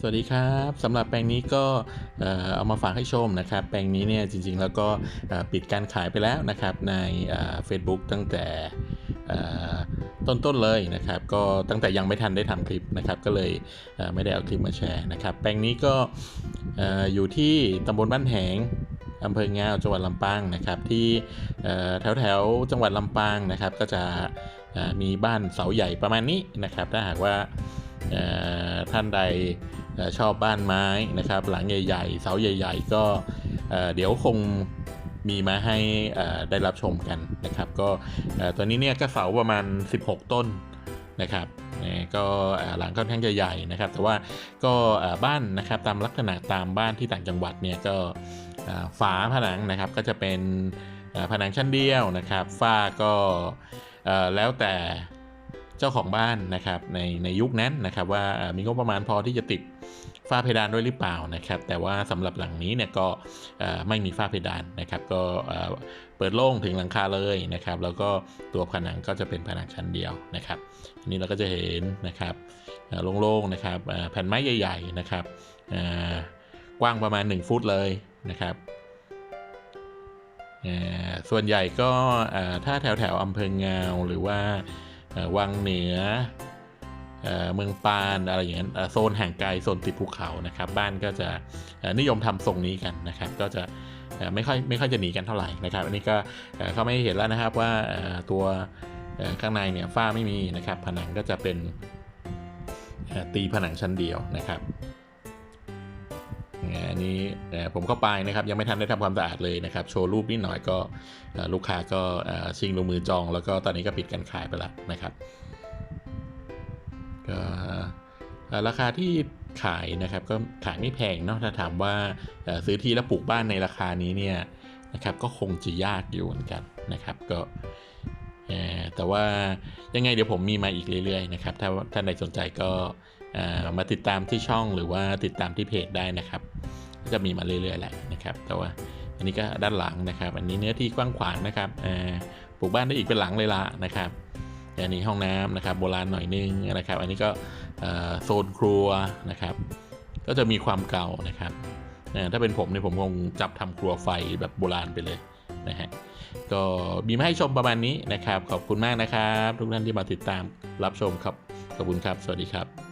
สวัสดีครับสำหรับแปลงนี้ก็เอามาฝากให้ชมนะครับ แปลงนี้เนี่ยจริงๆ แล้วก็ปิดการขายไปแล้วนะครับในเฟซบุ๊กตั้งแต่ต้นๆเลยนะครับ ก็ตั้งแต่ยังไม่ทันได้ทำคลิปนะครับ ก็เลยเไม่ได้เอาคลิปมาแชร์นะครับ แปลงนี้ก็เอ่อยู่ที่ตำบลบ้านแหงอำเภองาวจังหวัดลำปางนะครับ ที่แถวแถวๆจังหวัดลำปางนะครับ ก็จะมีบ้านเสาใหญ่ประมาณนี้นะครับ ถ้าหากว่า ท่านใดชอบบ้านไม้นะครับ หลังใหญ่ๆ เสาใหญ่ ๆ ก็เดี๋ยวคงมีมาให้ได้รับชมกันนะครับ ก็เอ่อตัวนี้เนี่ยก็เสาประมาณ 16 ต้นนะครับก็หลังค่อนข้างจะใหญ่นะครับ แต่ว่าก็บ้านนะครับตามลักษณะตามบ้านที่ต่างจังหวัดเนี่ยก็ฝาผนังนะครับก็จะเป็นผนังชั้นเดียวนะครับฝ้าก็แล้วแต่ เจ้าของบ้านนะครับในในยุคนั้นนะครับว่าเอ่อมีงบประมาณพอที่จะติดฝ้าเพดานด้วยหรือเปล่านะครับ แต่ว่าสำหรับหลังนี้เนี่ยก็ไม่มีฝ้าเพดานนะครับ ก็เปิดโล่งถึงหลังคาเลยนะครับ แล้วก็ตัวผนังก็จะเป็นผนังชั้นเดียวนะครับอันนี้เราก็จะเห็นนะครับโล่งๆนะครับแผ่นไม้ใหญ่ ๆนะครับกว้างประมาณ 1 ฟุตเลยนะครับส่วนใหญ่ก็ถ้าแถวแถวอำเภองาวหรือว่า วังเหนือเมืองปานอะไรอย่างนั้นโซนห่างไกลโซนติดภูเขานะครับ บ้านก็จะนิยมทำทรงนี้กันนะครับ ก็จะไม่ค่อยไม่ค่อยจะหนีกันเท่าไหร่นะครับ อันนี้ก็เขาไม่เห็นแล้วนะครับว่าตัวข้างในเนี่ยฝ้าไม่มีนะครับ ผนังก็จะเป็นตีผนังชั้นเดียวนะครับ อันนี้ผมเข้าไปนะครับยังไม่ทันได้ทำความสะอาดเลยนะครับ โชว์รูปนิดหน่อยก็ลูกค้าก็เอ่อชิงลงมือจอง แล้วก็ตอนนี้ก็ปิดการขายไปแล้วนะครับก็ราคาที่ขายนะครับก็ขายไม่แพงเนาะถ้าถามว่าซื้อที่แล้วปลูกบ้านในราคานี้เนี่ยนะครับก็คงจะยากอยู่เหมือนกันนะครับก็แต่ว่ายังไงเดี๋ยวผมมีมาอีกเรื่อยๆนะครับถ้าท่านใดสนใจก็ มาติดตามที่ช่องหรือว่าติดตามที่เพจได้นะครับก็จะมีมาเรื่อยๆแหละนะครับ แต่ว่าอันนี้ก็ด้านหลังนะครับ อันนี้เนื้อที่กว้างขวางนะครับปลูกบ้านได้อีกเป็นหลังเลยละนะครับอันนี้ห้องน้ำนะครับโบราณหน่อยนึงนะครับ อันนี้ก็โซนครัวนะครับ ก็จะมีความเก่านะครับถ้าเป็นผมเนี่ยผมคงจับทำครัวไฟแบบโบราณไปเลยนะฮะก็มีมาให้ชมประมาณนี้นะครับ ขอบคุณมากนะครับ ทุกท่านที่มาติดตามรับชมครับขอบคุณครับ สวัสดีครับ